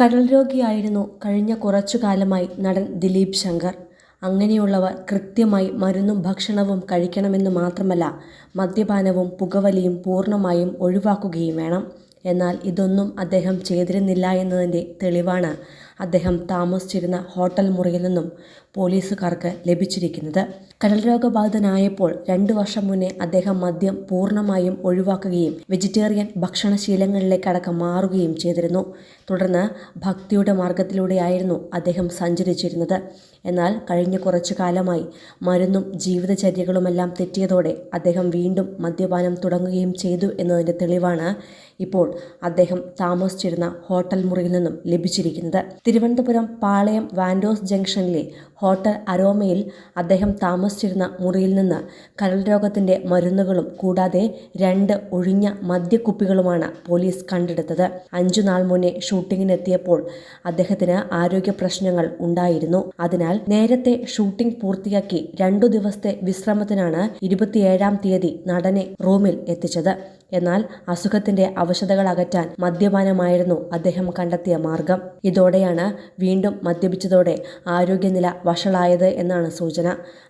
കരൾ രോഗിയായിരുന്നു കഴിഞ്ഞ കുറച്ചു കാലമായി നടൻ ദിലീപ് ശങ്കർ. അങ്ങനെയുള്ളവർ കൃത്യമായി മരുന്നും ഭക്ഷണവും കഴിക്കണമെന്ന് മാത്രമല്ല മദ്യപാനവും പുകവലിയും പൂർണമായും ഒഴിവാക്കുകയും വേണം. എന്നാൽ ഇതൊന്നും അദ്ദേഹം ചെയ്തിരുന്നില്ല എന്നതിന്റെ തെളിവാണ് അദ്ദേഹം താമസിച്ചിരുന്ന ഹോട്ടൽ മുറിയിൽ നിന്നും പോലീസുകാർക്ക് ലഭിച്ചിരിക്കുന്നത്. കടൽ രോഗബാധിതനായപ്പോൾ രണ്ടു വർഷം മുന്നേ അദ്ദേഹം മദ്യം പൂർണമായും ഒഴിവാക്കുകയും വെജിറ്റേറിയൻ ഭക്ഷണശീലങ്ങളിലേക്കടക്കം മാറുകയും ചെയ്തിരുന്നു. തുടർന്ന് ഭക്തിയുടെ മാർഗത്തിലൂടെയായിരുന്നു അദ്ദേഹം സഞ്ചരിച്ചിരുന്നത്. എന്നാൽ കഴിഞ്ഞ കുറച്ചു കാലമായി മരുന്നും ജീവിതചര്യകളുമെല്ലാം തെറ്റിയതോടെ അദ്ദേഹം വീണ്ടും മദ്യപാനം തുടങ്ങുകയും ചെയ്തു എന്നതിന്റെ തെളിവാണ് ഇപ്പോൾ അദ്ദേഹം താമസിച്ചിരുന്ന ഹോട്ടൽ മുറിയിൽ നിന്നും ലഭിച്ചിരിക്കുന്നത്. തിരുവനന്തപുരം പാളയം വാൻഡോസ് ജംഗ്ഷനിലെ ഹോട്ടൽ അരോമയിൽ അദ്ദേഹം താമസിച്ചിരുന്ന മുറിയിൽ നിന്ന് കരൾ രോഗത്തിന്റെ മരുന്നുകളും കൂടാതെ രണ്ട് ഒഴിഞ്ഞ മദ്യക്കുപ്പികളുമാണ് പോലീസ് കണ്ടെടുത്തത്. അഞ്ചു നാൾ മുന്നേ ഷൂട്ടിങ്ങിനെത്തിയപ്പോൾ അദ്ദേഹത്തിന് ആരോഗ്യ പ്രശ്നങ്ങൾ ഉണ്ടായിരുന്നു. അതിനാൽ നേരത്തെ ഷൂട്ടിംഗ് പൂർത്തിയാക്കി രണ്ടു ദിവസത്തെ വിശ്രമത്തിനാണ് ഇരുപത്തിയേഴാം തീയതി നടനെ റൂമിൽ എത്തിച്ചത്. എന്നാൽ അസുഖത്തിന്റെ അവശതകൾ അകറ്റാൻ മദ്യപാനമായിരുന്നു അദ്ദേഹം കണ്ടെത്തിയ മാർഗം. ഇതോടെയാണ് വീണ്ടും മദ്യപിച്ചതോടെ ആരോഗ്യനില വഷളായത് എന്നാണ് സൂചന.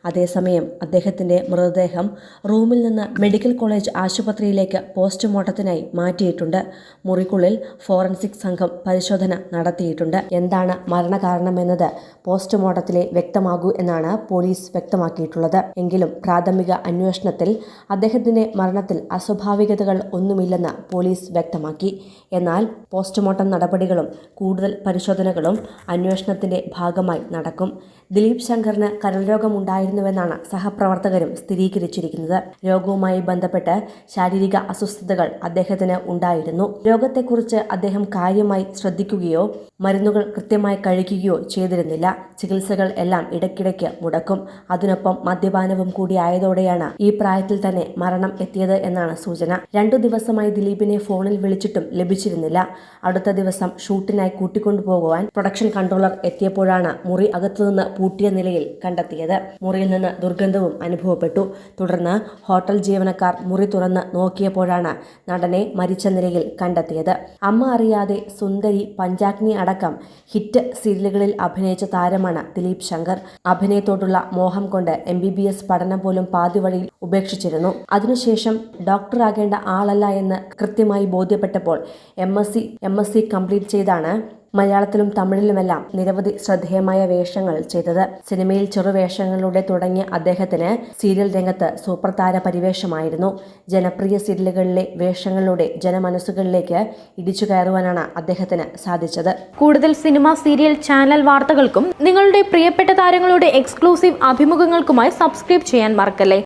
അതേസമയം അദ്ദേഹത്തിന്റെ മൃതദേഹം റൂമിൽ നിന്ന് മെഡിക്കൽ കോളേജ് ആശുപത്രിയിലേക്ക് പോസ്റ്റ്മോർട്ടത്തിനായി മാറ്റിയിട്ടുണ്ട്. മുറിക്കുള്ളിൽ ഫോറൻസിക് സംഘം പരിശോധന നടത്തിയിട്ടുണ്ട്. എന്താണ് മരണകാരണമെന്നത് പോസ്റ്റ്മോർട്ടത്തിലെ വ്യക്തമാകൂ എന്നാണ് പോലീസ് വ്യക്തമാക്കിയിട്ടുള്ളത്. എങ്കിലും പ്രാഥമിക അന്വേഷണത്തിൽ അദ്ദേഹത്തിന്റെ മരണത്തിൽ അസ്വാഭാവികതകൾ ഒന്നുമില്ലെന്ന് പോലീസ് വ്യക്തമാക്കി. എന്നാൽ പോസ്റ്റ്മോർട്ടം നടപടികളും കൂടുതൽ പരിശോധനകളും അന്വേഷണത്തിന്റെ ഭാഗമായി നടക്കും. ദിലീപ് ശങ്കറിന് കരൾ രോഗമുണ്ടായിരുന്നുവെന്നാണ് സഹപ്രവർത്തകരും സ്ഥിരീകരിച്ചിരിക്കുന്നത്. രോഗവുമായി ബന്ധപ്പെട്ട് ശാരീരിക അസ്വസ്ഥതകൾ അദ്ദേഹത്തിന് ഉണ്ടായിരുന്നു. രോഗത്തെക്കുറിച്ച് അദ്ദേഹം കാര്യമായി ശ്രദ്ധിക്കുകയോ മരുന്നുകൾ കൃത്യമായി കഴിക്കുകയോ ചെയ്തിരുന്നില്ല. ചികിത്സകൾ എല്ലാം ഇടയ്ക്കിടയ്ക്ക് മുടക്കും. അതിനൊപ്പം മദ്യപാനവും കൂടി ആയതോടെയാണ് ഈ പ്രായത്തിൽ തന്നെ മരണം എത്തിയത് എന്നാണ് സൂചന. രണ്ടു ദിവസമായി ദിലീപിനെ ഫോണിൽ വിളിച്ചിട്ടും ലഭിച്ചിരുന്നില്ല. അടുത്ത ദിവസം ഷൂട്ടിനായി കൂട്ടിക്കൊണ്ടുപോകുവാൻ പ്രൊഡക്ഷൻ കൺട്രോളർ എത്തിയപ്പോഴാണ് മുറി അകത്തുനിന്ന് പൂട്ടിയ നിലയിൽ കണ്ടെത്തിയത്. മുറിയിൽ നിന്ന് ദുർഗന്ധവും അനുഭവപ്പെട്ടു. തുടർന്ന് ഹോട്ടൽ ജീവനക്കാർ മുറി തുറന്ന് നോക്കിയപ്പോഴാണ് നടനെ മരിച്ച നിലയിൽ കണ്ടെത്തിയത്. അമ്മ അറിയാതെ സുന്ദരി പഞ്ചാഗ്നി അടക്കം ഹിറ്റ് സീരിയലുകളിൽ അഭിനയിച്ച താരമാണ് ദിലീപ് ശങ്കർ. അഭിനയത്തോടുള്ള മോഹം കൊണ്ട് എം ബി ബി എസ് പഠനം പോലും പാതിവഴിയിൽ ഉപേക്ഷിച്ചിരുന്നു. അതിനുശേഷം ഡോക്ടറാകേണ്ട ആളല്ല എന്ന് കൃത്യമായി ബോധ്യപ്പെട്ടപ്പോൾ M S C M S C complete ചെയ്താണ് മലയാളത്തിലും തമിഴിലുമെല്ലാം നിരവധി ശ്രദ്ധേയമായ വേഷങ്ങൾ ചെയ്തത്. സിനിമയിൽ ചെറുവേഷങ്ങളിലൂടെ തുടങ്ങിയ അദ്ദേഹത്തിന് സീരിയൽ രംഗത്ത് സൂപ്പർ താര പരിവേഷമായിരുന്നു. ജനപ്രിയ സീരിയലുകളിലെ വേഷങ്ങളിലൂടെ ജനമനസ്സുകളിലേക്ക് ഇടിച്ചു കയറുവാനാണ് അദ്ദേഹത്തിന് സാധിച്ചത്. കൂടുതൽ സിനിമ സീരിയൽ ചാനൽ വാർത്തകൾക്കും നിങ്ങളുടെ പ്രിയപ്പെട്ട താരങ്ങളുടെ എക്സ്ക്ലൂസീവ് അഭിമുഖങ്ങൾക്കുമായി സബ്സ്ക്രൈബ് ചെയ്യാൻ മറക്കല്ലേ?